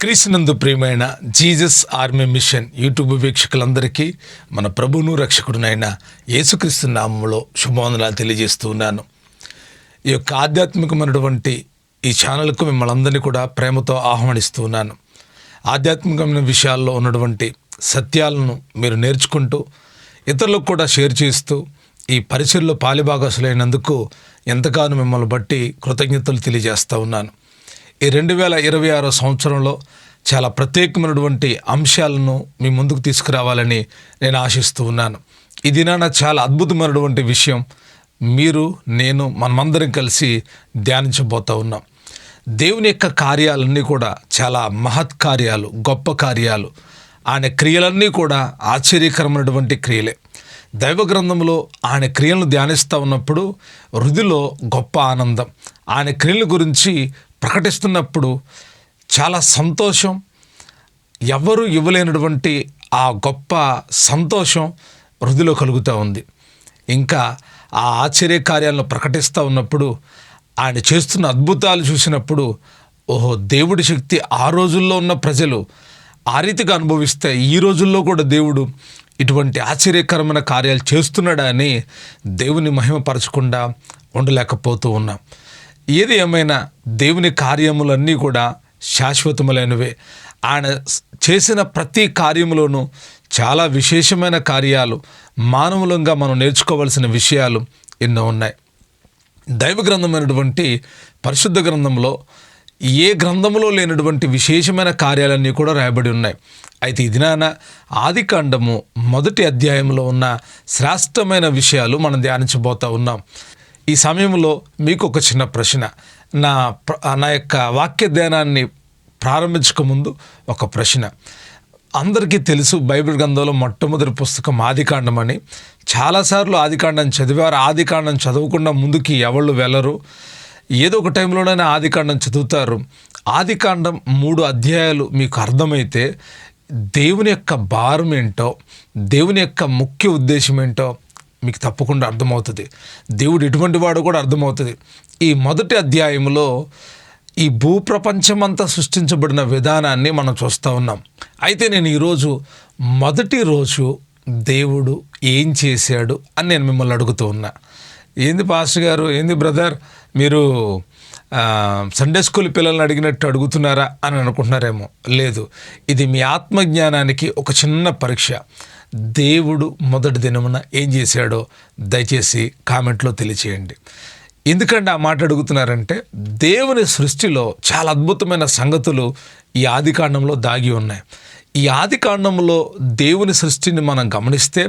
క్రీస్తునందు ప్రియమైన Jesus army machine YouTube వీక్షకులందరికీ మన ప్రభువును రక్షకుడునైన యేసుక్రీస్తు నామంలో శుభవందనాలు తెలియజేస్తూ ఉన్నాను. ఈ యొక్క ఆధ్యాత్మికమైనటువంటి ఈ ఛానల్కు మిమ్మల్ని అందరినీ కూడా ప్రేమతో ఆహ్వానిస్తూ ఉన్నాను. ఆధ్యాత్మికమైన విషయాల్లో ఉన్నటువంటి సత్యాలను మీరు నేర్చుకుంటూ ఇతరులకు కూడా షేర్ చేస్తూ ఈ పరిచయలో పాలిభాగసులైనందుకు ఎంతగానో మిమ్మల్ని బట్టి కృతజ్ఞతలు తెలియజేస్తూ ఉన్నాను. ఈ రెండు వేల ఇరవై ఆరో సంవత్సరంలో చాలా ప్రత్యేకమైనటువంటి అంశాలను మీ ముందుకు తీసుకురావాలని నేను ఆశిస్తూ ఉన్నాను. ఈ దినాన చాలా అద్భుతమైనటువంటి విషయం మీరు నేను మనమందరం కలిసి ధ్యానించబోతూ ఉన్నాం. దేవుని యొక్క కార్యాలన్నీ కూడా చాలా మహత్ కార్యాలు గొప్ప కార్యాలు. ఆయన క్రియలన్నీ కూడా ఆశ్చర్యకరమైనటువంటి క్రియలే. దైవ గ్రంథంలో ఆయన క్రియలను ధ్యానిస్తూ ఉన్నప్పుడు హృదిలో గొప్ప ఆనందం. ఆయన క్రియల గురించి ప్రకటిస్తున్నప్పుడు చాలా సంతోషం. ఎవరు ఇవ్వలేనటువంటి ఆ గొప్ప సంతోషం హృదిలో కలుగుతూ ఉంది. ఇంకా ఆ ఆశ్చర్య కార్యాలను ప్రకటిస్తూ ఉన్నప్పుడు ఆయన చేస్తున్న అద్భుతాలు చూసినప్పుడు ఓహో దేవుడి శక్తి ఆ రోజుల్లో ఉన్న ప్రజలు ఆ రీతిగా అనుభవిస్తే ఈ రోజుల్లో కూడా దేవుడు ఇటువంటి ఆశ్చర్యకరమైన కార్యాలు చేస్తున్నాడా అని దేవుని మహిమపరచకుండా ఉండలేకపోతూ ఉన్నాం. ఏది ఏమైనా దేవుని కార్యములన్నీ కూడా శాశ్వతములైనవే. ఆయన చేసిన ప్రతి కార్యములోనూ చాలా విశేషమైన కార్యాలు మానవులంగా మనం నేర్చుకోవాల్సిన విషయాలు ఎన్నో ఉన్నాయి. దైవ గ్రంథమైనటువంటి పరిశుద్ధ గ్రంథంలో ఏ గ్రంథములో లేనటువంటి విశేషమైన కార్యాలన్నీ కూడా రాయబడి ఉన్నాయి. అయితే ఈ దినాన ఆది కాండము మొదటి అధ్యాయంలో ఉన్న శ్రేష్టమైన విషయాలు మనం ధ్యానించబోతా ఉన్నాం. ఈ సమయంలో మీకు ఒక చిన్న ప్రశ్న. నా నా యొక్క వాక్య ధ్యానాన్ని ప్రారంభించకముందు ఒక ప్రశ్న. అందరికీ తెలుసు బైబిల్ గ్రంథంలో మొట్టమొదటి పుస్తకం ఆదికాండం అని చాలాసార్లు ఆదికాండం చదివారు ఆదికాండం చదవకుండా ముందుకి ఎవళ్ళు వెళ్ళరు. ఏదో ఒక టైంలోనైనా ఆదికాండం చదువుతారు. ఆదికాండం మూడు అధ్యాయాలు మీకు అర్థమైతే దేవుని యొక్క భారం ఏంటో దేవుని యొక్క ముఖ్య ఉద్దేశం ఏంటో మీకు తప్పకుండా అర్థమవుతుంది. దేవుడు ఎటువంటి వాడు కూడా అర్థమవుతుంది. ఈ మొదటి అధ్యాయంలో ఈ భూప్రపంచమంతా సృష్టించబడిన విధానాన్ని మనం చూస్తూ ఉన్నాం. అయితే నేను ఈరోజు మొదటి రోజు దేవుడు ఏం చేశాడు అని నేను మిమ్మల్ని అడుగుతూ ఉన్నా. ఏంది పాస్టర్ గారు? ఏంది బ్రదర్? మీరు సండే స్కూల్ పిల్లల్ని అడిగినట్టు అడుగుతున్నారా అని అనుకుంటున్నారేమో. లేదు. ఇది మీ ఆత్మజ్ఞానానికి ఒక చిన్న పరీక్ష. దేవుడు మొదటి దినమున ఏం చేశాడో దయచేసి కామెంట్లో తెలియచేయండి. ఎందుకంటే ఆ మాట అడుగుతున్నారంటే దేవుని సృష్టిలో చాలా అద్భుతమైన సంగతులు ఈ ఆదికాండంలో దాగి ఉన్నాయి. ఈ ఆదికాండంలో దేవుని సృష్టిని మనం గమనిస్తే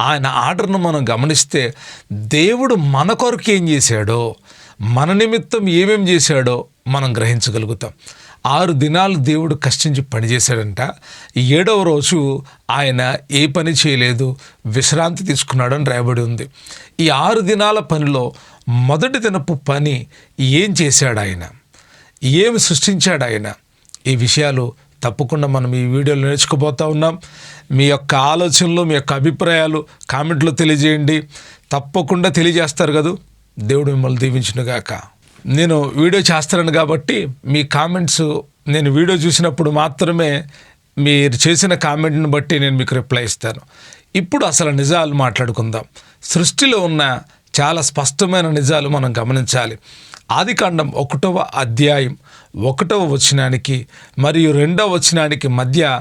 ఆయన ఆర్డర్ను మనం గమనిస్తే దేవుడు మన కొరకు ఏం చేశాడో మన నిమిత్తం ఏమేం చేశాడో మనం గ్రహించగలుగుతాం. ఆరు దినాలు దేవుడు కష్టించి పనిచేశాడంట. ఏడవ రోజు ఆయన ఏ పని చేయలేదు విశ్రాంతి తీసుకున్నాడు అని రాయబడి ఉంది. ఈ ఆరు దినాల పనిలో మొదటి దినపు పని ఏం చేశాడు ఆయన ఏమి సృష్టించాడు ఆయన ఈ విషయాలు తప్పకుండా మనం ఈ వీడియోలో నేర్చుకోబోతా ఉన్నాం. మీ యొక్క ఆలోచనలు మీ యొక్క అభిప్రాయాలు కామెంట్లో తెలియజేయండి. తప్పకుండా తెలియజేస్తారు కదా. దేవుడు మిమ్మల్ని దీవించునుగాక. నేను వీడియో చేస్తాను కాబట్టి మీ కామెంట్స్ నేను వీడియో చూసినప్పుడు మాత్రమే మీరు చేసిన కామెంట్ని బట్టి నేను మీకు రిప్లై ఇస్తాను. ఇప్పుడు అసలు నిజాలు మాట్లాడుకుందాం. సృష్టిలో ఉన్న చాలా స్పష్టమైన నిజాలు మనం గమనించాలి. ఆదికాండం ఒకటవ అధ్యాయం ఒకటవ వచనానికి మరియు రెండవ వచనానికి మధ్య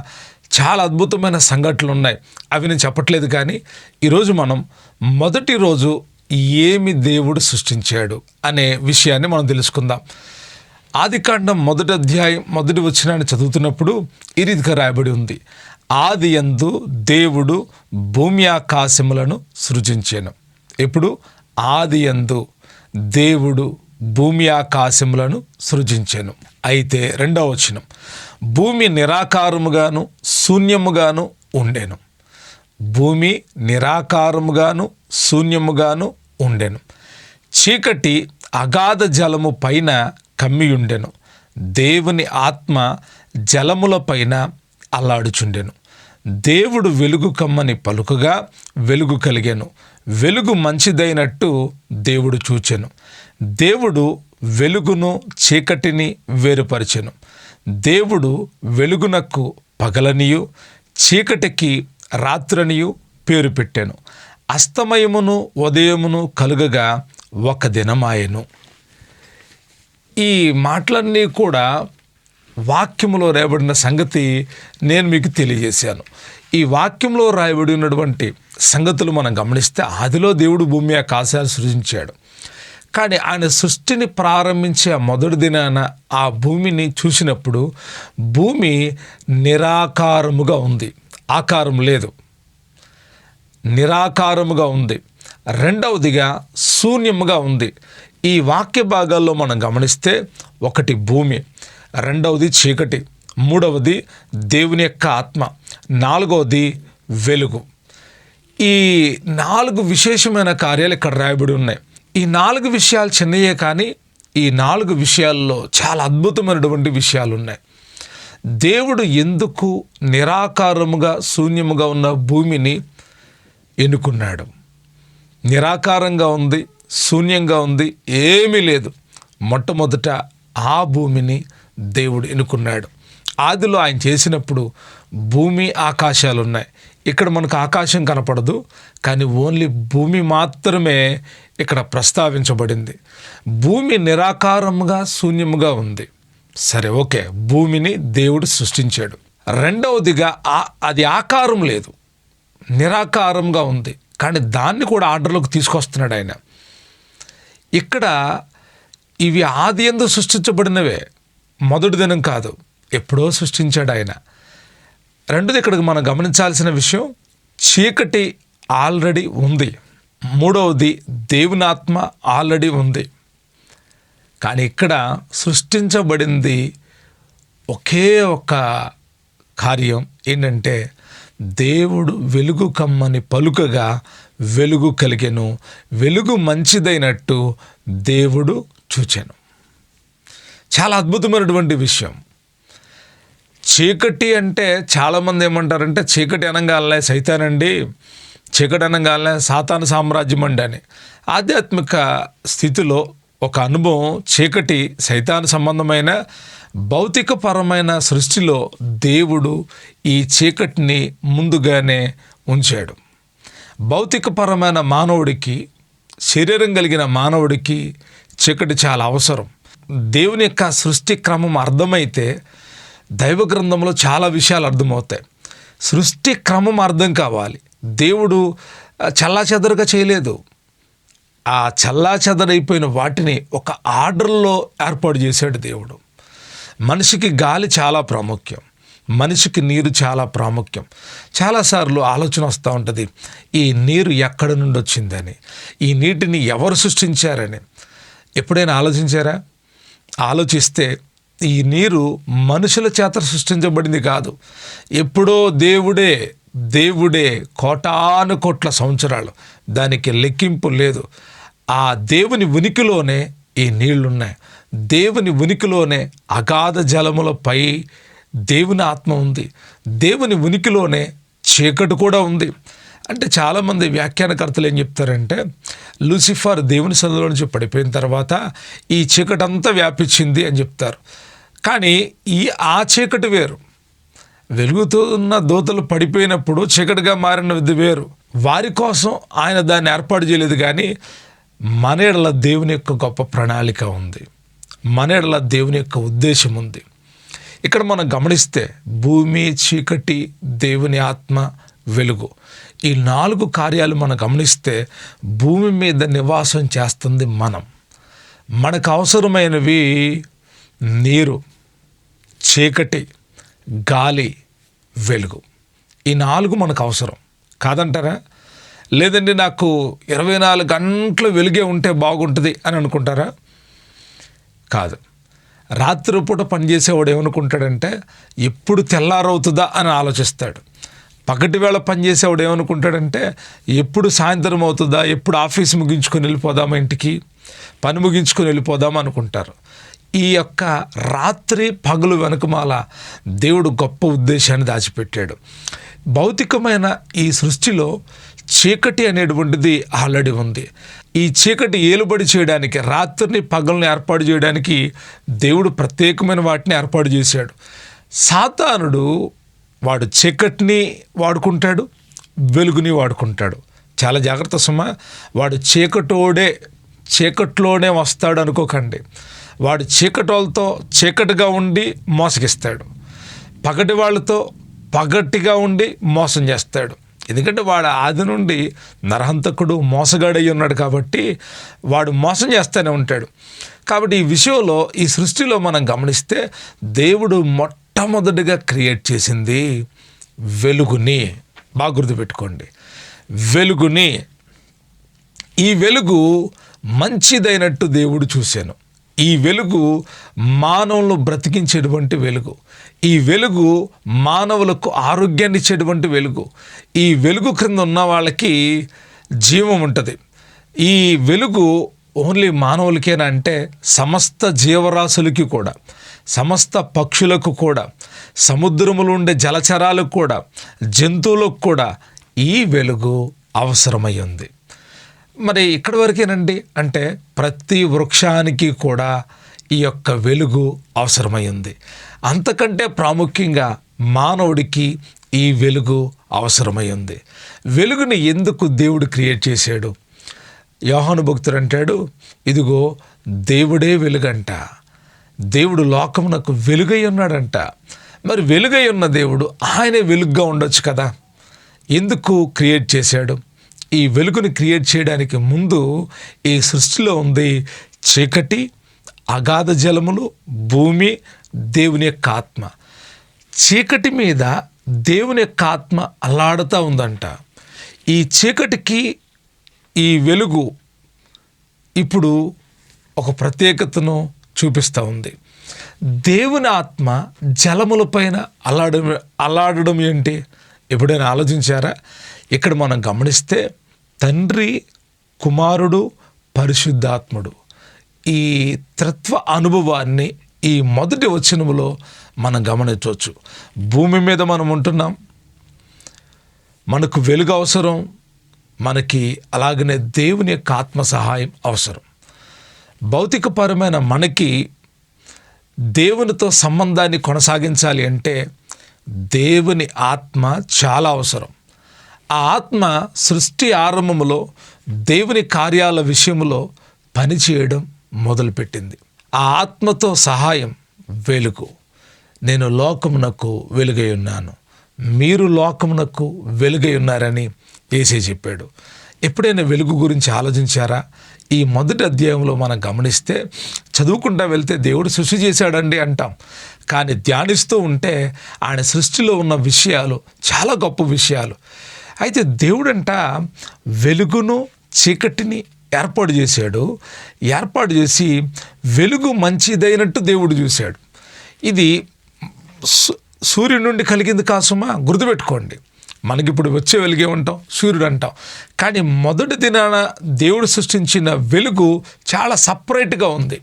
చాలా అద్భుతమైన సంఘటనలు ఉన్నాయి. అవి నేను చెప్పట్లేదు కానీ ఈరోజు మనం మొదటి రోజు ఏమి దేవుడు సృష్టించాడు అనే విషయాన్ని మనం తెలుసుకుందాం. ఆదికాండం మొదటి అధ్యాయం మొదటి వచనాన్ని చదువుతున్నప్పుడు ఈ రీతిగా రాయబడి ఉంది. ఆది ఎందు దేవుడు భూమి ఆకాశములను సృజించాను. ఇప్పుడు ఆది ఎందు దేవుడు భూమి ఆకాశములను సృజించాను. అయితే రెండవ వచనం. భూమి నిరాకారముగాను శూన్యముగాను ఉండేను. భూమి నిరాకారముగాను శూన్యముగాను ఉండెను. చీకటి అగాధ జలము పైన కమ్మియుండెను. దేవుని ఆత్మ జలముల పైన అల్లాడుచుండెను. దేవుడు వెలుగు కమ్మని పలుకగా వెలుగు కలిగాను. వెలుగు మంచిదైనట్టు దేవుడు చూచెను. దేవుడు వెలుగును చీకటిని వేరుపరిచెను. దేవుడు వెలుగునకు పగలనియు చీకటికి రాత్రనియు పేరు పెట్టాను. అస్తమయమును ఉదయమును కలుగగా ఒక దినమాయను. ఈ మాటలన్నీ కూడా వాక్యంలో రాయబడిన సంగతి నేను మీకు తెలియజేశాను. ఈ వాక్యంలో రాయబడి ఉన్నటువంటి సంగతులు మనం గమనిస్తే ఆదిలో దేవుడు భూమి ఆకాశాలు సృజించాడు. కానీ ఆయన సృష్టిని ప్రారంభించే ఆ మొదటి దినాన ఆ భూమిని చూసినప్పుడు భూమి నిరాకారముగా ఉంది. ఆకారం లేదు. నిరాకారముగా ఉంది. రెండవదిగా శూన్యముగా ఉంది. ఈ వాక్య భాగాల్లో మనం గమనిస్తే ఒకటి భూమి రెండవది చీకటి మూడవది దేవుని యొక్క ఆత్మ నాలుగవది వెలుగు. ఈ నాలుగు విశేషమైన కార్యాలు ఇక్కడ రాయబడి ఉన్నాయి. ఈ నాలుగు విషయాలు చిన్నయే కానీ ఈ నాలుగు విషయాల్లో చాలా అద్భుతమైనటువంటి విషయాలు ఉన్నాయి. దేవుడు ఎందుకు నిరాకారముగా శూన్యముగా ఉన్న భూమిని ఎన్నుకున్నాడు? నిరాకారంగా ఉంది శూన్యంగా ఉంది ఏమీ లేదు. మొట్టమొదట ఆ భూమిని దేవుడు ఎన్నుకున్నాడు. ఆదిలో ఆయన చేసినప్పుడు భూమి ఆకాశాలు ఉన్నాయి ఇక్కడ మనకు ఆకాశం కనపడదు కానీ ఓన్లీ భూమి మాత్రమే ఇక్కడ ప్రస్తావించబడింది. భూమి నిరాకారముగా శూన్యముగా ఉంది. సరే ఓకే. భూమిని దేవుడు సృష్టించాడు. రెండవదిగా ఆ- అది ఆకారం లేదు. నిరాకారంగా ఉంది. కానీ దాన్ని కూడా ఆర్డర్లోకి తీసుకొస్తున్నాడు ఆయన. ఇక్కడ ఇవి ఆది ఎందు సృష్టించబడినవే. మొదటి దినం కాదు. ఎప్పుడో సృష్టించాడు ఆయన. రెండోది ఇక్కడికి మనం గమనించాల్సిన విషయం చీకటి ఆల్రెడీ ఉంది. మూడవది దేవునాత్మ ఆల్రెడీ ఉంది. కానీ ఇక్కడ సృష్టించబడింది ఒకే ఒక కార్యం ఏంటంటే దేవుడు వెలుగు కమ్మని పలుకగా వెలుగు కలిగెను. వెలుగు మంచిదైనట్టు దేవుడు చూచాను. చాలా అద్భుతమైనటువంటి విషయం. చీకటి అంటే చాలామంది ఏమంటారంటే చీకటి అనగాలనే సైతానండి చీకటి అనగాలనే సాతాను సామ్రాజ్యం అండి అని. ఆధ్యాత్మిక స్థితిలో ఒక అనుభవం చీకటి సైతాన్ సంబంధమైన భౌతికపరమైన సృష్టిలో దేవుడు ఈ చీకటిని ముందుగానే ఉంచాడు. భౌతికపరమైన మానవుడికి శరీరం కలిగిన మానవుడికి చీకటి చాలా అవసరం. దేవుని యొక్క సృష్టి క్రమం అర్థమైతే దైవ గ్రంథంలో చాలా విషయాలు అర్థమవుతాయి. సృష్టి క్రమం అర్థం కావాలి. దేవుడు చల్లాచెదరుగా చేయలేదు. ఆ చల్లా చెదరైపోయిన వాటిని ఒక ఆర్డర్లో ఏర్పాటు చేశాడు దేవుడు. మనిషికి గాలి చాలా ప్రాముఖ్యం. మనిషికి నీరు చాలా ప్రాముఖ్యం. చాలాసార్లు ఆలోచన వస్తూ ఉంటుంది ఈ నీరు ఎక్కడి నుండి వచ్చిందని? ఈ నీటిని ఎవరు సృష్టించారని? ఎప్పుడైనా ఆలోచించారా? ఆలోచిస్తే ఈ నీరు మనుషుల చేత సృష్టించబడింది కాదు. ఎప్పుడో దేవుడే దేవుడే కోటాను కోట్ల సంవత్సరాలు దానికి లెక్కింపు లేదు. ఆ దేవుని ఉనికిలోనే ఈ నీళ్ళున్నాయి. దేవుని ఉనికిలోనే అగాధ జలములపై దేవుని ఆత్మ ఉంది. దేవుని ఉనికిలోనే చీకటి కూడా ఉంది. అంటే చాలామంది వ్యాఖ్యానకర్తలు ఏం చెప్తారంటే లూసిఫర్ దేవుని సందులో నుంచి పడిపోయిన తర్వాత ఈ చీకటి అంతా వ్యాపించింది అని చెప్తారు. కానీ ఈ ఆ చీకటి వేరు. వెలుగుతున్న దూతలు పడిపోయినప్పుడు చీకటిగా మారినది వేరు. వారి కోసం ఆయన దాన్ని ఏర్పాటు చేయలేదు కానీ మనేడల దేవుని యొక్క గొప్ప ప్రణాళిక ఉంది. మనీడల దేవుని యొక్క ఉద్దేశం ఉంది. ఇక్కడ మనం గమనిస్తే భూమి చీకటి దేవుని ఆత్మ వెలుగు. ఈ నాలుగు కార్యాలు మనం గమనిస్తే భూమి మీద నివాసం చేస్తుంది మనం. మనకు అవసరమైనవి నీరు చీకటి గాలి వెలుగు. ఈ నాలుగు మనకు అవసరం. కాదంటారా? లేదండి నాకు ఇరవై నాలుగు గంటలు వెలుగే ఉంటే బాగుంటుంది అని అనుకుంటారా? కాదు. రాత్రిపూట పనిచేసేవాడు ఏమనుకుంటాడంటే ఎప్పుడు తెల్లారవుతుందా అని ఆలోచిస్తాడు. పగటి వేళ పనిచేసేవాడు ఏమనుకుంటాడంటే ఎప్పుడు సాయంత్రం అవుతుందా ఎప్పుడు ఆఫీస్ ముగించుకొని వెళ్ళిపోదామా ఇంటికి పని ముగించుకొని వెళ్ళిపోదాం అనుకుంటారు. ఈ యొక్క రాత్రి పగులు వెనుకమాల దేవుడు గొప్ప ఉద్దేశాన్ని దాచిపెట్టాడు. భౌతికమైన ఈ సృష్టిలో చీకటి అనేటువంటిది ఆల్రెడీ ఉంది. ఈ చీకటి ఏలుబడి చేయడానికి రాత్రిని పగల్ని ఏర్పాటు చేయడానికి దేవుడు ప్రత్యేకమైన వాటిని ఏర్పాటు చేశాడు. సాతానుడు వాడు చీకటిని వాడుకుంటాడు వెలుగుని వాడుకుంటాడు. చాలా జాగ్రత్త సుమ వాడు చీకటోడే చీకట్లోనే వస్తాడు అనుకోకండి. వాడు చీకటోళ్ళతో చీకటిగా ఉండి మోసగిస్తాడు. పగటి వాళ్ళతో పగటిగా ఉండి మోసం చేస్తాడు. ఎందుకంటే వాడు ఆది నుండి నరహంతకుడు మోసగాడై ఉన్నాడు కాబట్టి వాడు మోసం చేస్తూనే ఉంటాడు. కాబట్టి ఈ విషయంలో ఈ సృష్టిలో మనం గమనిస్తే దేవుడు మొట్టమొదటిగా క్రియేట్ చేసింది వెలుగుని. బాగా గుర్తుపెట్టుకోండి. వెలుగుని. ఈ వెలుగు మంచిదైనట్టు దేవుడు చూశాను. ఈ వెలుగు మానవులను బ్రతికించేటువంటి వెలుగు. ఈ వెలుగు మానవులకు ఆరోగ్యాన్ని ఇచ్చేటువంటి వెలుగు. ఈ వెలుగు క్రింద ఉన్న వాళ్ళకి జీవం ఉంటుంది. ఈ వెలుగు ఓన్లీ మానవులకేనా అంటే సమస్త జీవరాశులకి కూడా సమస్త పక్షులకు కూడా సముద్రములు ఉండే జలచరాలకు కూడా జంతువులకు కూడా ఈ వెలుగు అవసరమై ఉంది. మరి ఇక్కడి వరకేనండి? అంటే ప్రతి వృక్షానికి కూడా ఈ యొక్క వెలుగు అవసరమై ఉంది అంతకంటే ప్రాముఖ్యంగా మానవుడికి ఈ వెలుగు అవసరమై ఉంది వెలుగుని ఎందుకు దేవుడు క్రియేట్ చేశాడు? యోహాను భక్తుడు అంటాడు ఇదిగో దేవుడే వెలుగంట. దేవుడు లోకమునకు వెలుగై ఉన్నాడంట. మరి వెలుగై ఉన్న దేవుడు ఆయనే వెలుగ్గా ఉండొచ్చు కదా? ఎందుకు క్రియేట్ చేశాడు? ఈ వెలుగుని క్రియేట్ చేయడానికి ముందు ఈ సృష్టిలో ఉంది చీకటి అగాధ జలములు భూమి దేవుని యొక్క ఆత్మ. చీకటి మీద దేవుని యొక్క ఆత్మ అల్లాడుతూ ఉందంట. ఈ చీకటికి ఈ వెలుగు ఇప్పుడు ఒక ప్రత్యేకతను చూపిస్తూ ఉంది. దేవుని ఆత్మ జలములపైన అల్లాడ అల్లాడడం ఏంటి? ఎప్పుడైనా ఆలోచించారా? ఇక్కడ మనం గమనిస్తే తండ్రి కుమారుడు పరిశుద్ధాత్ముడు. ఈ త్రత్వ అనుభవాన్ని ఈ మొదటి వచనములో మనం గమనించవచ్చు. భూమి మీద మనం ఉంటున్నాం. మనకు వెలుగు అవసరం. మనకి అలాగనే దేవుని యొక్క ఆత్మ సహాయం అవసరం. భౌతికపరమైన మనకి దేవునితో సంబంధాన్ని కొనసాగించాలి అంటే దేవుని ఆత్మ చాలా అవసరం. ఆ ఆత్మ సృష్టి ఆరంభములో దేవుని కార్యాల విషయంలో పనిచేయడం మొదలుపెట్టింది. ఆ ఆత్మతో సహాయం వెలుగు. నేను లోకమునకు వెలుగై ఉన్నాను. మీరు లోకమునకు వెలుగై ఉన్నారని ఏసే చెప్పాడు. ఎప్పుడైనా వెలుగు గురించి ఆలోచించారా? ఈ మొదటి అధ్యాయంలో మనం గమనిస్తే చదువుకుంటా వెళ్తే దేవుడు సృష్టి చేశాడండి అంటాం. కానీ ధ్యానిస్తూ ఉంటే ఆయన సృష్టిలో ఉన్న విషయాలు చాలా గొప్ప విషయాలు. అయితే దేవుడంట వెలుగును చీకటిని ఏర్పాటు చేశాడు. ఏర్పాటు చేసి వెలుగు మంచిదైనట్టు దేవుడు చూశాడు. ఇది సూర్యుడి నుండి కలిగింది కాసుమా? గుర్తుపెట్టుకోండి. మనకి ఇప్పుడు వచ్చే వెలుగే ఉంటాం సూర్యుడు అంటాం. కానీ మొదటి దినాన దేవుడు సృష్టించిన వెలుగు చాలా సపరేట్గా ఉంది.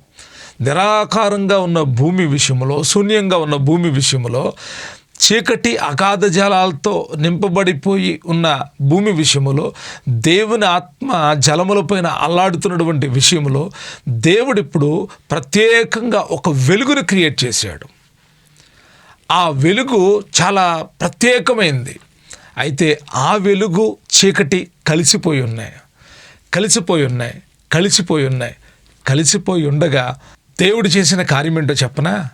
నిరాకారంగా ఉన్న భూమి విషయంలో శూన్యంగా ఉన్న భూమి విషయంలో చీకటి అగాధ జలాలతో నింపబడిపోయి ఉన్న భూమి విషయములో దేవుని ఆత్మ జలములపైన అల్లాడుతున్నటువంటి విషయంలో దేవుడిప్పుడు ప్రత్యేకంగా ఒక వెలుగును క్రియేట్ చేశాడు. ఆ వెలుగు చాలా ప్రత్యేకమైంది. అయితే ఆ వెలుగు చీకటి కలిసిపోయి ఉన్నాయి. కలిసిపోయి ఉన్నాయి. కలిసిపోయి ఉన్నాయి. కలిసిపోయి ఉండగా దేవుడు చేసిన కార్యం ఏంటో చెప్పనా?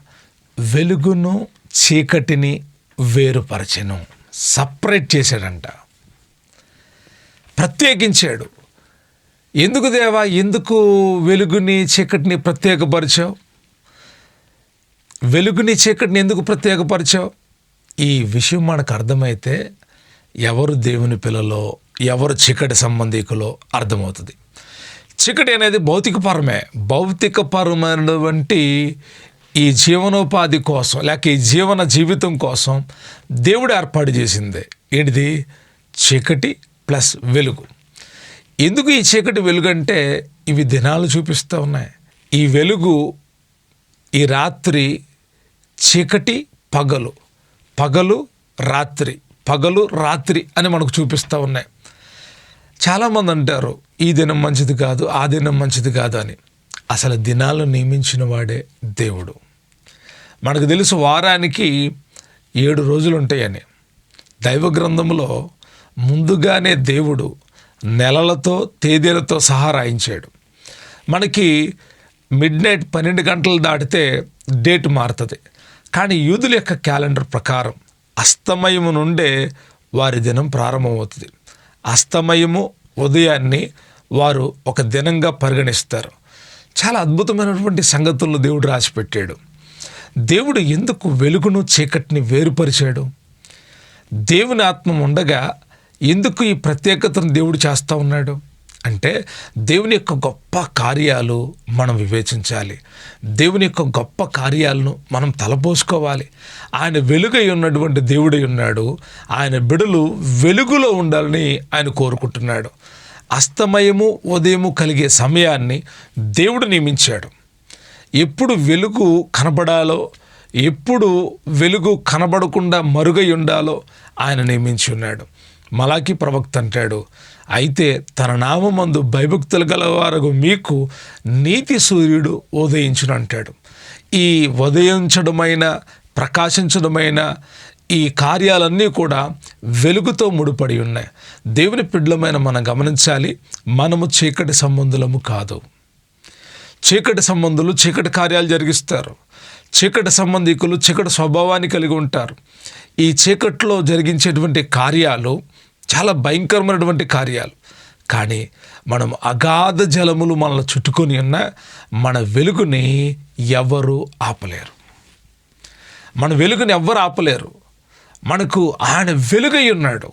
వెలుగును చీకటిని వేరుపరచెను. సపరేట్ చేశాడంట. ప్రత్యేకించాడు. ఎందుకు దేవా? ఎందుకు వెలుగుని చీకటిని ప్రత్యేకపరిచావు? వెలుగుని చీకటిని ఎందుకు ప్రత్యేకపరిచావు? ఈ విషయం మనకు అర్థమైతే ఎవరు దేవుని పిల్లలో ఎవరు చీకటి సంబంధికులో అర్థమవుతుంది. చీకటి అనేది భౌతికపరమే. పరమైనటువంటి ఈ జీవనోపాధి కోసం లేక ఈ జీవన జీవితం కోసం దేవుడు ఏర్పాటు చేసిందే. ఏంటిది? చీకటి ప్లస్ వెలుగు. ఎందుకు ఈ చీకటి వెలుగు అంటే ఇవి దినాలు చూపిస్తూ ఉన్నాయి. ఈ వెలుగు ఈ రాత్రి చీకటి పగలు. పగలు రాత్రి. పగలు రాత్రి అని మనకు చూపిస్తూ ఉన్నాయి. చాలామంది అంటారు ఈ దినం మంచిది కాదు ఆ దినం మంచిది కాదు అని. అసలు దినాలు నియమించిన వాడే దేవుడు. మనకు తెలుసు వారానికి ఏడు రోజులు ఉంటాయని దైవ గ్రంథంలో ముందుగానే దేవుడు నెలలతో తేదీలతో సహా రాయించాడు. మనకి మిడ్ నైట్ పన్నెండు గంటలు దాటితే డేట్ మారుతుంది. కానీ యూదుల యొక్క క్యాలెండర్ ప్రకారం అస్తమయము నుండే వారి దినం ప్రారంభమవుతుంది. అస్తమయము ఉదయాన్ని వారు ఒక దినంగా పరిగణిస్తారు. చాలా అద్భుతమైనటువంటి సంగతులను దేవుడు రాసిపెట్టాడు. దేవుడు ఎందుకు వెలుగును చీకటిని వేరుపరిచాడు? దేవుని ఆత్మ ఉండగా ఎందుకు ఈ ప్రత్యేకతను దేవుడు చేస్తూ ఉన్నాడు? అంటే దేవుని యొక్క గొప్ప కార్యాలు మనం వివేచించాలి. దేవుని యొక్క గొప్ప కార్యాలను మనం తలపోసుకోవాలి. ఆయన వెలుగై ఉన్నటువంటి దేవుడై ఉన్నాడు. ఆయన బిడలు వెలుగులో ఉండాలని ఆయన కోరుకుంటున్నాడు. అస్తమయము ఉదయము కలిగే సమయాన్ని దేవుడు నియమించాడు. ఎప్పుడు వెలుగు కనబడాలో ఎప్పుడు వెలుగు కనబడకుండా మరుగై ఉండాలో ఆయన నియమించి ఉన్నాడు. మలాకి ప్రవక్త అంటాడు అయితే తన నామందు భయభక్తులు గలవారు మీకు నీతి సూర్యుడు ఉదయించును అంటాడు. ఈ ఉదయించడమైన ప్రకాశించడమైన ఈ కార్యాలన్నీ కూడా వెలుగుతో ముడిపడి ఉన్నాయి. దేవుని పిడ్లమైన మనం గమనించాలి మనము చీకటి సంబంధులము కాదు. చీకటి సంబంధులు చీకటి కార్యాలు జరిగిస్తారు. చీకటి సంబంధికులు చీకటి స్వభావాన్ని కలిగి ఉంటారు. ఈ చీకట్లో జరిగించేటువంటి కార్యాలు చాలా భయంకరమైనటువంటి కార్యాలు. కానీ మనం అగాధ జలములు మనల్ని చుట్టుకొని ఉన్న మన వెలుగుని ఎవరు ఆపలేరు. మన వెలుగుని ఎవ్వరు ఆపలేరు. మనకు ఆయన వెలుగై ఉన్నాడు.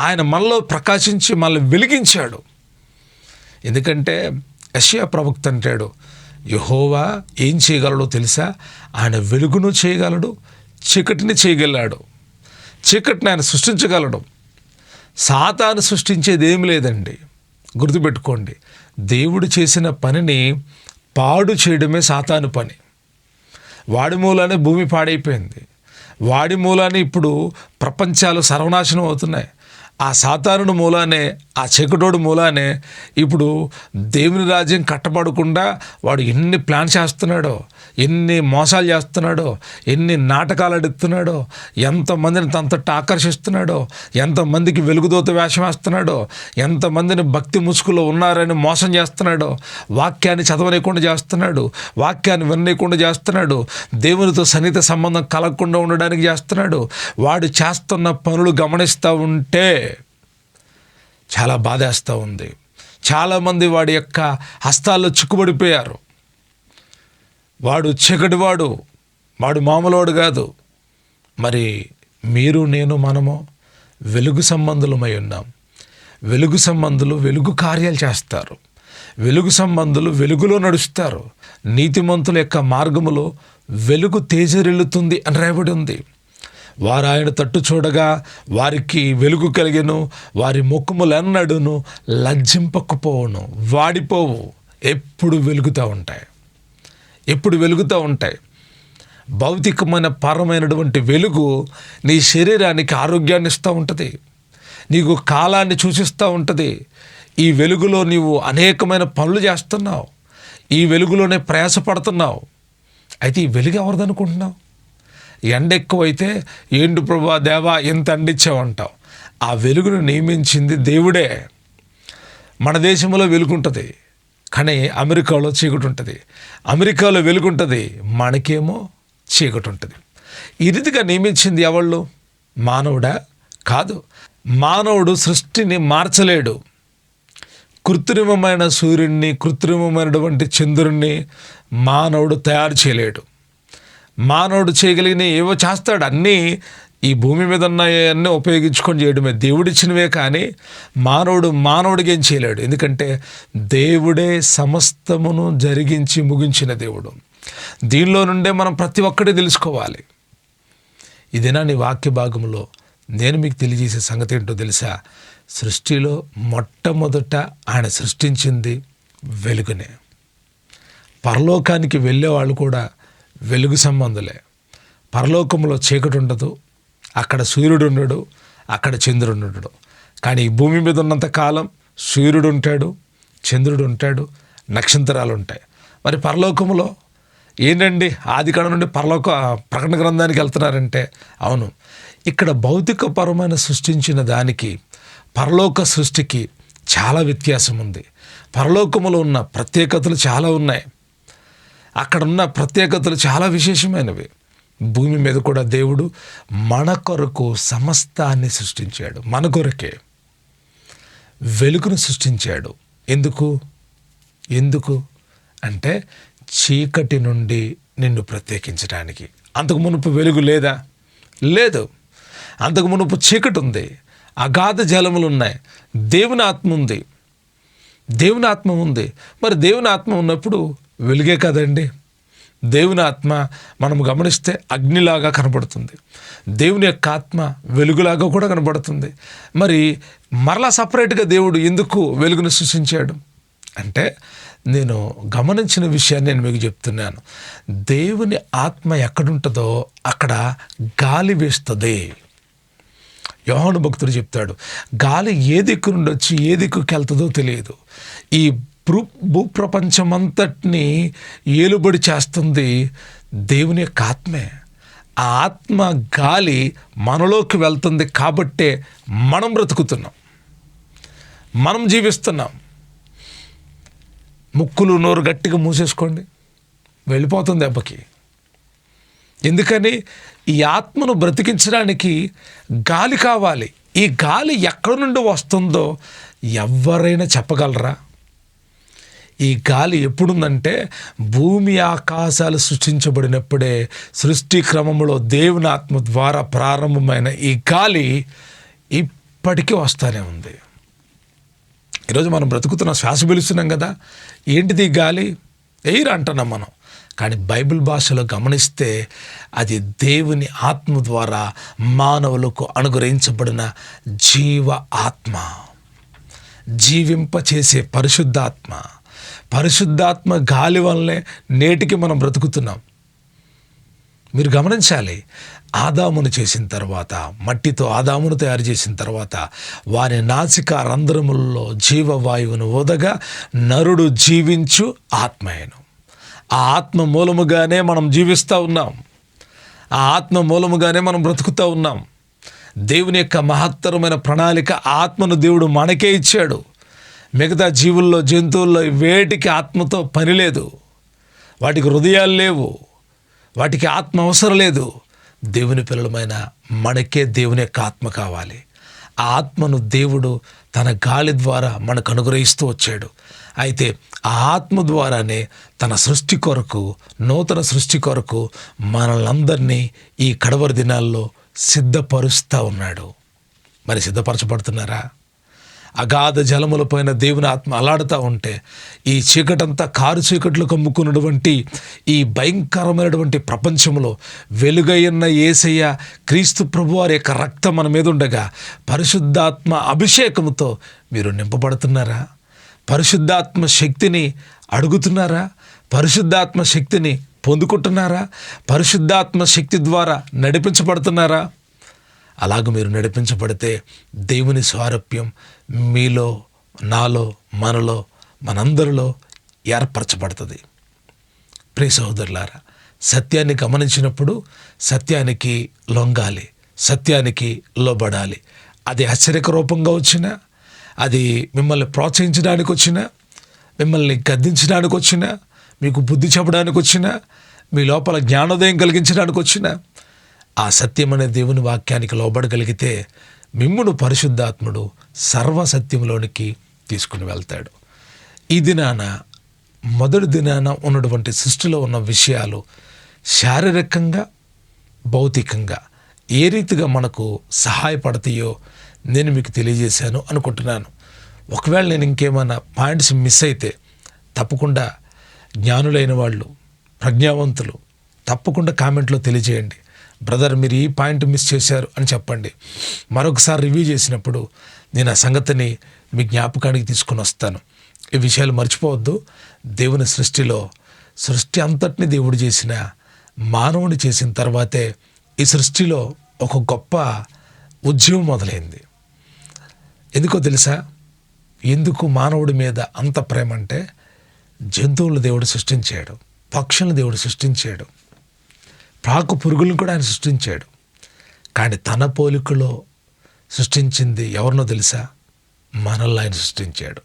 ఆయన మనలో ప్రకాశించి మనల్ని వెలిగించాడు. ఎందుకంటే యషియా ప్రవక్త అంటాడు యహోవా ఏం చేయగలడో తెలుసా? ఆయన వెలుగును చేయగలడు చీకటిని చేయగలడు చీకటిని ఆయన సృష్టించగలడు. సాతాను సృష్టించేది ఏం లేదండి. గుర్తుపెట్టుకోండి దేవుడు చేసిన పనిని పాడు చేయడమే సాతాను పని. వాడి మూలానే భూమి పాడైపోయింది. వాడి మూలాన్ని ఇప్పుడు ప్రపంచాలు సర్వనాశనం అవుతున్నాయి. ఆ సాతానుడు మూలానే ఆ చీకటోడు మూలానే ఇప్పుడు దేవుని రాజ్యం కట్టబడకుండా వాడు ఎన్ని ప్లాన్ చేస్తున్నాడో ఎన్ని మోసాలు చేస్తున్నాడో ఎన్ని నాటకాలు అడుగుతున్నాడో ఎంతమందిని తనంతట ఆకర్షిస్తున్నాడో ఎంతమందికి వెలుగుదోత వేషం వేస్తున్నాడో ఎంతమందిని భక్తి ముసుగులో ఉన్నారని మోసం చేస్తున్నాడో వాక్యాన్ని చదవనీయకుండా చేస్తున్నాడు వాక్యాన్ని వినలేకుండా చేస్తున్నాడు దేవునితో సన్నిహిత సంబంధం కలగకుండా ఉండడానికి చేస్తున్నాడు వాడు చేస్తున్న పనులు గమనిస్తూ ఉంటే చాలా బాధేస్తూ ఉంది. చాలామంది వాడి యొక్క హస్తాల్లో చిక్కుబడిపోయారు. వాడు చీకటివాడు వాడు మామూలువాడు కాదు. మరి మీరు నేను మనము వెలుగు సంబంధులమై ఉన్నాం. వెలుగు సంబంధులు వెలుగు కార్యాలు చేస్తారు. వెలుగు సంబంధులు వెలుగులో నడుస్తారు. నీతిమంతుల యొక్క మార్గములో వెలుగు తేజరిల్లుతుంది అని రాయబడి ఉంది. వారు ఆయన తట్టు చూడగా వారికి వెలుగు కలిగెను వారి ముఖములన్నడును లజ్జింపకపోవును. వాడిపోవు. ఎప్పుడు వెలుగుతూ ఉంటాయి. ఎప్పుడు వెలుగుతూ ఉంటాయి. భౌతికమైన పరమైనటువంటి వెలుగు నీ శరీరానికి ఆరోగ్యాన్ని ఇస్తూ ఉంటుంది. నీకు కాలాన్ని సూచిస్తూ ఉంటుంది. ఈ వెలుగులో నీవు అనేకమైన పనులు చేస్తున్నావు. ఈ వెలుగులోనే ప్రయాసపడుతున్నావు. అయితే ఈ వెలుగు ఎవరిదనుకుంటున్నావు ఎండ ఎక్కువైతే ఏంటి ప్రభా దేవా ఎంత అండిచ్చావంటావు? ఆ వెలుగును నియమించింది దేవుడే. మన దేశంలో వెలుగుంటుంది కానీ అమెరికాలో చీకటి ఉంటుంది అమెరికాలో వెలుగుంటుంది మనకేమో చీకటి ఉంటుంది ఈ రీతిగా నియమించింది ఎవళ్ళు? మానవుడా? కాదు. మానవుడు సృష్టిని మార్చలేడు. కృత్రిమమైన సూర్యుడిని కృత్రిమమైనటువంటి చంద్రుణ్ణి మానవుడు తయారు చేయలేడు. మానవుడు చేయగలిగిన ఏవో చేస్తాడు. అన్నీ ఈ భూమి మీద ఉన్నాయన్నీ ఉపయోగించుకొని చేయడమే. దేవుడిచ్చినవే కానీ మానవుడు మానవుడికి ఏం చేయలేడు. ఎందుకంటే దేవుడే సమస్తమును జరిగించి ముగించిన దేవుడు. దీనిలో నుండే మనం ప్రతి ఒక్కటి తెలుసుకోవాలి. ఇదేనా నీ వాక్య భాగంలో నేను మీకు తెలియజేసే సంగతి ఏంటో తెలుసా? సృష్టిలో మొట్టమొదట ఆయన సృష్టించింది వెలుగునే. పరలోకానికి వెళ్ళేవాళ్ళు కూడా వెలుగు సంబంధులే. పరలోకంలో చీకటి ఉండదు. అక్కడ సూర్యుడు ఉండడు అక్కడ చంద్రుడు ఉండడు కానీ ఈ భూమి మీద ఉన్నంత కాలం సూర్యుడు ఉంటాడు చంద్రుడు ఉంటాడు నక్షత్రాలు ఉంటాయి. మరి పరలోకములో ఏంటండి? ఆది కాలం నుండి పరలోక ప్రకటన గ్రంథానికి వెళ్తున్నారంటే అవును. ఇక్కడ భౌతిక పరమైన సృష్టించిన దానికి పరలోక సృష్టికి చాలా వ్యత్యాసం ఉంది పరలోకములో ఉన్న ప్రత్యేకతలు చాలా ఉన్నాయి. అక్కడ ఉన్న ప్రత్యేకతలు చాలా విశేషమైనవి. భూమి మీద కూడా దేవుడు మన కొరకు సమస్తాన్ని సృష్టించాడు. మన కొరకే వెలుగును సృష్టించాడు. ఎందుకు? ఎందుకు? అంటే చీకటి నుండి నిన్ను ప్రత్యేకించడానికి అంతకు మునుపు వెలుగు లేదా? లేదు. అంతకు మునుపు చీకటి ఉంది. అగాధ జలములు ఉన్నాయి. దేవుని ఆత్మ ఉంది. దేవుని ఆత్మ ఉంది. మరి దేవుని ఆత్మ ఉన్నప్పుడు వెలుగే కదండి. దేవుని ఆత్మ మనం గమనిస్తే అగ్నిలాగా కనబడుతుంది. దేవుని యొక్క ఆత్మ వెలుగులాగా కూడా కనబడుతుంది. మరి మరలా సపరేట్గా దేవుడు ఎందుకు వెలుగును సృష్టించాడు? అంటే నేను గమనించిన విషయాన్ని నేను మీకు చెప్తున్నాను. దేవుని ఆత్మ ఎక్కడుంటుందో అక్కడ గాలి వేస్తుంది. యోహాను భక్తుడు చెప్తాడు గాలి ఏ దిక్కు నుండి వచ్చి ఏ దిక్కుకి వెళ్తుందో తెలియదు. ఈ భూ భూప్రపంచమంతటిని ఏలుబడి చేస్తుంది దేవుని యొక్క ఆత్మే. ఆ ఆత్మ గాలి మనలోకి వెళ్తుంది కాబట్టే మనం బ్రతుకుతున్నాం. మనం జీవిస్తున్నాం. ముక్కులు నోరు గట్టిగా మూసేసుకోండి. వెళ్ళిపోతుంది దెబ్బకి. ఎందుకని? ఈ ఆత్మను బ్రతికించడానికి గాలి కావాలి. ఈ గాలి ఎక్కడి నుండి వస్తుందో ఎవరైనా చెప్పగలరా? ఈ గాలి ఎప్పుడుందంటే భూమి ఆకాశాలు సృష్టించబడినప్పుడే సృష్టి క్రమంలో దేవుని ఆత్మ ద్వారా ప్రారంభమైన ఈ గాలి ఇప్పటికీ వస్తూనే ఉంది. ఈరోజు మనం బ్రతుకుతున్న శ్వాస పిలుస్తున్నాం కదా ఏంటిది గాలి? ఎయిర్ అంటున్నాం మనం. కానీ బైబిల్ భాషలో గమనిస్తే అది దేవుని ఆత్మ ద్వారా మానవులకు అనుగ్రహించబడిన జీవ ఆత్మ. జీవింపచేసే పరిశుద్ధాత్మ. పరిశుద్ధాత్మ గాలి వల్లనే నేటికి మనం బ్రతుకుతున్నాం. మీరు గమనించాలి ఆదామును చేసిన తర్వాత మట్టితో ఆదామును తయారు చేసిన తర్వాత వారి నాసిక రంధ్రములలో జీవవాయువును ఓదగా నరుడు జీవించు ఆత్మయను ఆ ఆత్మ మూలముగానే మనం జీవిస్తూ ఉన్నాం. ఆ ఆత్మ మూలముగానే మనం బ్రతుకుతూ ఉన్నాం. దేవుని యొక్క మహత్తరమైన ప్రణాళిక ఆత్మను దేవుడు మనకే ఇచ్చాడు. మిగతా జీవుల్లో జంతువుల్లో వేటికి ఆత్మతో పని లేదు. వాటికి హృదయాలు లేవు. వాటికి ఆత్మ అవసరం లేదు. దేవుని పిల్లలమైన మనకే దేవుని యొక్క ఆత్మ కావాలి. ఆ ఆత్మను దేవుడు తన గాలి ద్వారా మనకు అనుగ్రహిస్తూ వచ్చాడు. అయితే ఆ ఆత్మ ద్వారానే తన సృష్టి కొరకు నూతన సృష్టి కొరకు మనలందరినీ ఈ కడవరి దినాల్లో సిద్ధపరుస్తూ ఉన్నాడు. మరి సిద్ధపరచబడుతున్నారా? అగాధ జలములపైన దేవుని ఆత్మ అలాడుతూ ఉంటే ఈ చీకటంతా కారు చీకట్లు కమ్ముకున్నటువంటి ఈ భయంకరమైనటువంటి ప్రపంచంలో వెలుగైన ఏసయ్య క్రీస్తు ప్రభు వారి యొక్క రక్తం మన మీద ఉండగా పరిశుద్ధాత్మ అభిషేకంతో మీరు నింపబడుతున్నారా? పరిశుద్ధాత్మ శక్తిని అడుగుతున్నారా? పరిశుద్ధాత్మ శక్తిని పొందుకుంటున్నారా? పరిశుద్ధాత్మ శక్తి ద్వారా నడిపించబడుతున్నారా? అలాగ మీరు నడిపించబడితే దేవుని స్వారూప్యం మీలో నాలో మనలో మనందరిలో ఏర్పరచబడుతుంది. ప్రియ సహోదరులారా సత్యాన్ని గమనించినప్పుడు సత్యానికి లొంగాలి సత్యానికి లోబడాలి. అది హెచ్చరిక రూపంగా వచ్చినా అది మిమ్మల్ని ప్రోత్సహించడానికి వచ్చినా మిమ్మల్ని గద్దించడానికి వచ్చినా మీకు బుద్ధి చెప్పడానికి వచ్చినా మీ లోపల జ్ఞానోదయం కలిగించడానికి వచ్చినా ఆ సత్యం అనే దేవుని వాక్యానికి లోబడగలిగితే మిమ్మును పరిశుద్ధాత్ముడు సర్వసత్యంలోనికి తీసుకుని వెళ్తాడు. ఈ దినాన మొదటి దినాన ఉన్నటువంటి సృష్టిలో ఉన్న విషయాలు శారీరకంగా భౌతికంగా ఏ రీతిగా మనకు సహాయపడతాయో నేను మీకు తెలియజేశాను అనుకుంటున్నాను. ఒకవేళ నేను ఇంకేమైనా పాయింట్స్ మిస్ అయితే తప్పకుండా జ్ఞానులైన వాళ్ళు ప్రజ్ఞావంతులు తప్పకుండా కామెంట్లో తెలియజేయండి. బ్రదర్ మీరు ఈ పాయింట్ మిస్ చేశారు అని చెప్పండి. మరొకసారి రివ్యూ చేసినప్పుడు నేను ఆ సంగతిని మీ జ్ఞాపకానికి తీసుకుని వస్తాను. ఈ విషయాలు మర్చిపోవద్దు. దేవుని సృష్టిలో సృష్టి అంతటిని దేవుడు చేసిన మానవుని చేసిన తర్వాతే ఈ సృష్టిలో ఒక గొప్ప ఉద్యమం మొదలైంది. ఎందుకో తెలుసా? ఎందుకు మానవుడి మీద అంత ప్రేమ అంటే జంతువులు దేవుడు సృష్టించాడు పక్షులను దేవుడు సృష్టించాడు. ప్రాకు పురుగులను కూడా ఆయన సృష్టించాడు. కానీ తన పోలికలో సృష్టించింది ఎవరినో తెలుసా? మనల్ని ఆయన సృష్టించాడు.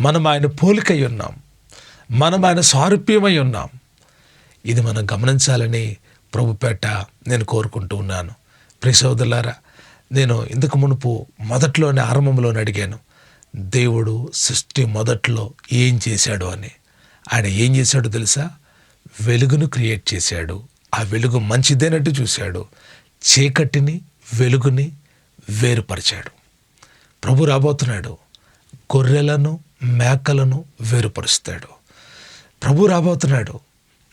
మనం ఆయన పోలికై ఉన్నాం. మనం ఆయన సారూప్యమై ఉన్నాం. ఇది మనం గమనించాలని ప్రభుపేట నేను కోరుకుంటూ ఉన్నాను. ప్రిసోదరులారా నేను ఇంతకు మునుపు మొదట్లోనే ఆరంభంలోనే అడిగాను దేవుడు సృష్టి మొదట్లో ఏం చేశాడు అని. ఆయన ఏం చేశాడో తెలుసా? వెలుగును క్రియేట్ చేశాడు. ఆ వెలుగు మంచిదేనట్టు చూశాడు. చీకటిని వెలుగుని వేరుపరిచాడు. ప్రభు రాబోతున్నాడు. గొర్రెలను మేకలను వేరుపరుస్తాడు. ప్రభు రాబోతున్నాడు.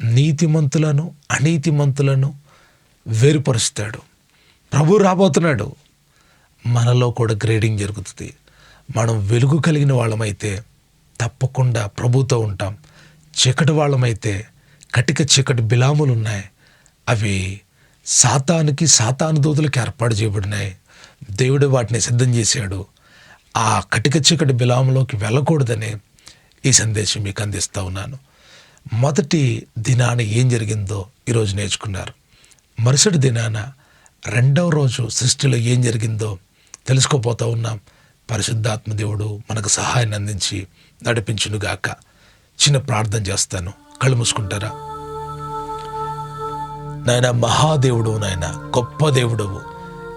నీతిమంతులను అనీతిమంతులను వేరుపరుస్తాడు. ప్రభు రాబోతున్నాడు. మనలో కూడా గ్రేడింగ్ జరుగుతుంది. మనం వెలుగు కలిగిన వాళ్ళమైతే తప్పకుండా ప్రభుతో ఉంటాం. చీకటి వాళ్ళమైతే కటిక చీకటి బిలాములు ఉన్నాయి అవి సాతానికి సాతాను దూతలకు ఏర్పాటు చేయబడినాయి. దేవుడు వాటిని సిద్ధం చేశాడు. ఆ కటిక చీకటి బిలాములోకి వెళ్ళకూడదని ఈ సందేశం మీకు అందిస్తూ ఉన్నాను. మొదటి దినాన ఏం జరిగిందో ఈరోజు నేర్చుకున్నారు. మరుసటి దినాన రెండవ రోజు సృష్టిలో ఏం జరిగిందో తెలుసుకోపోతూ ఉన్నాం. పరిశుద్ధాత్మ దేవుడు మనకు సహాయాన్ని అందించి నడిపించునుగాక. చిన్న ప్రార్థన చేస్తాను. కళ్ళు మూసుకుంటారా? నాయన మహాదేవుడు నాయన గొప్ప దేవుడవు.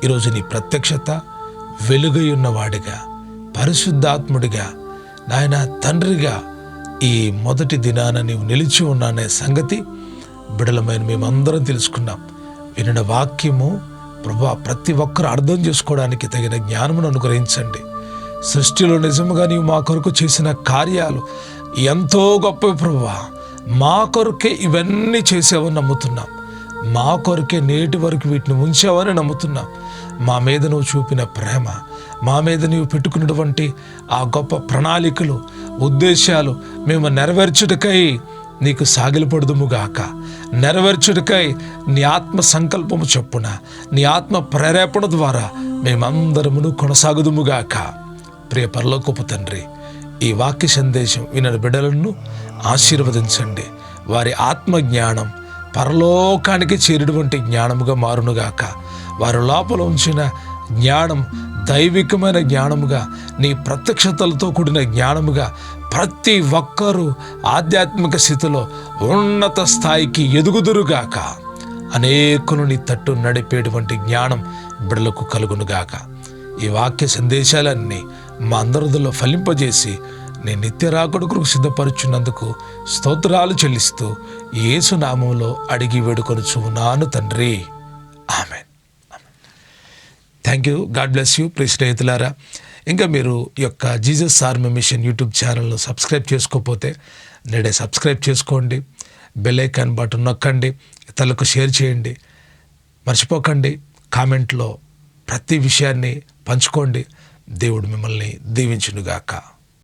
ఈరోజు నీ ప్రత్యక్షత వెలుగై ఉన్నవాడిగా పరిశుద్ధాత్ముడిగా నాయన తండ్రిగా ఈ మొదటి దినాన నీవు నిలిచి ఉన్నానే సంగతి బిడలమైన మేమందరం తెలుసుకున్నాం. వినిన వాక్యము ప్రభా ప్రతి ఒక్కరు అర్థం చేసుకోవడానికి తగిన జ్ఞానమును అనుగ్రహించండి. సృష్టిలో నిజముగా నీవు మా కొరకు చేసిన కార్యాలు ఎంతో గొప్ప ప్రభా. మా కొరకే ఇవన్నీ చేసేవని నమ్ముతున్నాం. మా కొరకే నేటి వరకు వీటిని ఉంచావని నమ్ముతున్నాం. మా మీద నువ్వు చూపిన ప్రేమ మా మీద నీవు పెట్టుకున్నటువంటి ఆ గొప్ప ప్రణాళికలు ఉద్దేశాలు మేము నెరవేర్చుటకై నీకు సాగిలపడుదుముగాక. నెరవేర్చుటకై నీ ఆత్మ సంకల్పము చొప్పున నీ ఆత్మ ప్రేరేపణ ద్వారా మేమందరమును కొనసాగుదుముగాక. ప్రియ పరలోకపు తండ్రి ఈ వాక్య సందేశం విన బిడ్డలను ఆశీర్వదించండి. వారి ఆత్మజ్ఞానం పరలోకానికి చేరినటువంటి జ్ఞానముగా మారునుగాక. వారి లోపల ఉంచిన జ్ఞానం దైవికమైన జ్ఞానముగా నీ ప్రత్యక్షతలతో కూడిన జ్ఞానముగా ప్రతి ఒక్కరూ ఆధ్యాత్మిక స్థితిలో ఉన్నత స్థాయికి ఎదుగుదురుగాక. అనేకులు నీ తట్టు నడిపేటువంటి జ్ఞానం బిడలకు కలుగునుగాక. ఈ వాక్య సందేశాలన్నీ మా అందరిలో ఫలింపజేసి నీ నిత్య రాకడుకు సిద్ధపరుచున్నందుకు స్తోత్రాలు చెల్లిస్తూ ఏసునామంలో అడిగి అడిగి వేడుకొనుచున్నాను తండ్రి. ఆమె thank you. God bless you. ప్రియ స్నేహితులారా ఇంకా మీరు యొక్క జీసస్ ఆర్మీ మిషన్ యూట్యూబ్ ఛానల్ను సబ్స్క్రైబ్ చేసుకోకపోతే నేడే సబ్స్క్రైబ్ చేసుకోండి. బెల్ ఐకాన్ బటన్ నొక్కండి. ఇతరులకు షేర్ చేయండి. మర్చిపోకండి. కామెంట్లో ప్రతి విషయాన్ని పంచుకోండి. దేవుడు మిమ్మల్ని దీవించునుగాక.